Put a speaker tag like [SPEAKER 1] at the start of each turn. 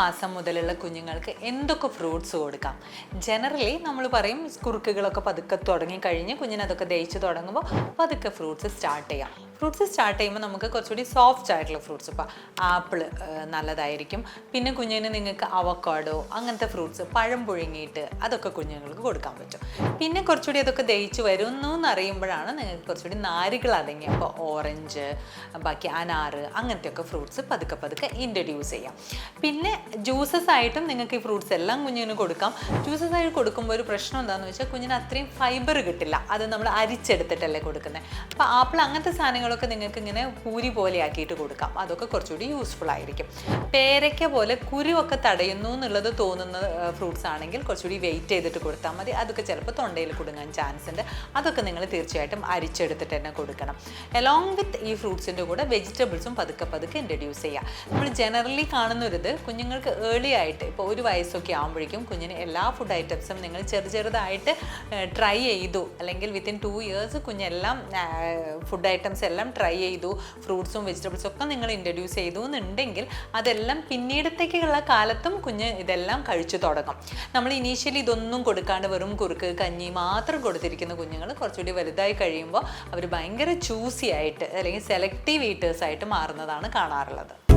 [SPEAKER 1] മാസം മുതലുള്ള കുഞ്ഞുങ്ങൾക്ക് എന്തൊക്കെ ഫ്രൂട്ട്സ് കൊടുക്കാം? ജനറലി നമ്മൾ പറയും കുറുക്കുകളൊക്കെ പതുക്കെ തുടങ്ങി കഴിഞ്ഞ് കുഞ്ഞിനതൊക്കെ ദഹിച്ചു തുടങ്ങുമ്പോൾ പതുക്കെ ഫ്രൂട്ട്സ് സ്റ്റാർട്ട് ചെയ്യാം. ഫ്രൂട്ട്സ് സ്റ്റാർട്ട് ചെയ്യുമ്പോൾ നമുക്ക് കുറച്ചുകൂടി സോഫ്റ്റ് ആയിട്ടുള്ള ഫ്രൂട്ട്സ്. ഇപ്പോൾ ആപ്പിൾ നല്ലതായിരിക്കും. പിന്നെ കുഞ്ഞിന് നിങ്ങൾക്ക് അവക്കാഡോ അങ്ങനത്തെ ഫ്രൂട്ട്സ് പഴം പുഴുങ്ങിയിട്ട് അതൊക്കെ കുഞ്ഞുങ്ങൾക്ക് കൊടുക്കാൻ പറ്റും. പിന്നെ കുറച്ചുകൂടി അതൊക്കെ ദഹിച്ച് വരുന്നു എന്നറിയുമ്പോഴാണ് നിങ്ങൾക്ക് കുറച്ചുകൂടി നാരുകൾ അടങ്ങി അപ്പോൾ ഓറഞ്ച് ബാക്കി അനാറ് അങ്ങനത്തെയൊക്കെ ഫ്രൂട്ട്സ് പതുക്കെ പതുക്കെ ഇൻട്രൊഡ്യൂസ് ചെയ്യാം. പിന്നെ ജ്യൂസസ് ആയിട്ടും നിങ്ങൾക്ക് ഈ ഫ്രൂട്ട്സ് എല്ലാം കുഞ്ഞിന് കൊടുക്കാം. ജ്യൂസസ് ആയിട്ട് കൊടുക്കുമ്പോൾ ഒരു പ്രശ്നം എന്താണെന്ന് വെച്ചാൽ കുഞ്ഞിന് അത്രയും ഫൈബർ കിട്ടില്ല. അത് നമ്മൾ അരിച്ചെടുത്തിട്ടല്ലേ കൊടുക്കുന്നത് അപ്പോൾ ആപ്പിൾ അങ്ങനത്തെ സാധനങ്ങളൊക്കെ നിങ്ങൾക്ക് ഇങ്ങനെ പൂരി പോലെ ആക്കിയിട്ട് കൊടുക്കാം. അതൊക്കെ കുറച്ചുകൂടി യൂസ്ഫുൾ ആയിരിക്കും. പേരയ്ക്ക പോലെ കുരുവൊക്കെ തടയുന്നു എന്നുള്ളത് തോന്നുന്ന ഫ്രൂട്ട്സ് ആണെങ്കിൽ കുറച്ചുകൂടി വെയിറ്റ് ചെയ്തിട്ട് കൊടുത്താൽ മതി. അതൊക്കെ ചിലപ്പോൾ തൊണ്ടയിൽ കുടുങ്ങാൻ ചാൻസ് ഉണ്ട്. അതൊക്കെ നിങ്ങൾ തീർച്ചയായിട്ടും അരിച്ചെടുത്തിട്ട് തന്നെ കൊടുക്കണം. എലോങ് വിത്ത് ഈ ഫ്രൂട്ട്സിന്റെ കൂടെ വെജിറ്റബിൾസും പതുക്കെ പതുക്കെ ഇൻട്രൊഡ്യൂസ് ചെയ്യുക നമ്മൾ ജനറലി കാണുന്നൊരിത് കുഞ്ഞുങ്ങൾക്ക് ഏർലി ആയിട്ട് ഇപ്പോൾ ഒരു വയസ്സൊക്കെ ആകുമ്പോഴേക്കും കുഞ്ഞിന് എല്ലാ ഫുഡ് ഐറ്റംസും നിങ്ങൾ ചെറു ചെറുതായിട്ട് ട്രൈ ചെയ്തു. അല്ലെങ്കിൽ വിത്തിൻ ടു ഇയേഴ്സ് കുഞ്ഞെല്ലാം ഫുഡ് ഐറ്റംസ് എല്ലാം ട്രൈ ചെയ്തു ഫ്രൂട്ട്സും വെജിറ്റബിൾസും ഒക്കെ നിങ്ങൾ ഇൻട്രൊഡ്യൂസ് ചെയ്തു എന്നുണ്ടെങ്കിൽ അതെല്ലാം പിന്നീടത്തേക്കുള്ള കാലത്തും കുഞ്ഞ് ഇതെല്ലാം കഴിച്ചു തുടങ്ങും. നമ്മൾ ഇനീഷ്യലി ഇതൊന്നും കൊടുക്കാണ്ട് വെറും കുറുക്ക് കഞ്ഞി മാത്രം കൊടുത്തിരിക്കുന്ന കുഞ്ഞുങ്ങൾ കുറച്ചുകൂടി വലുതായി കഴിയുമ്പോൾ അവർ ഭയങ്കര ചൂസി ആയിട്ട് അല്ലെങ്കിൽ സെലക്റ്റീവ് ഈറ്റേഴ്സ് ആയിട്ട് മാറുന്നതാണ് കാണാറുള്ളത്.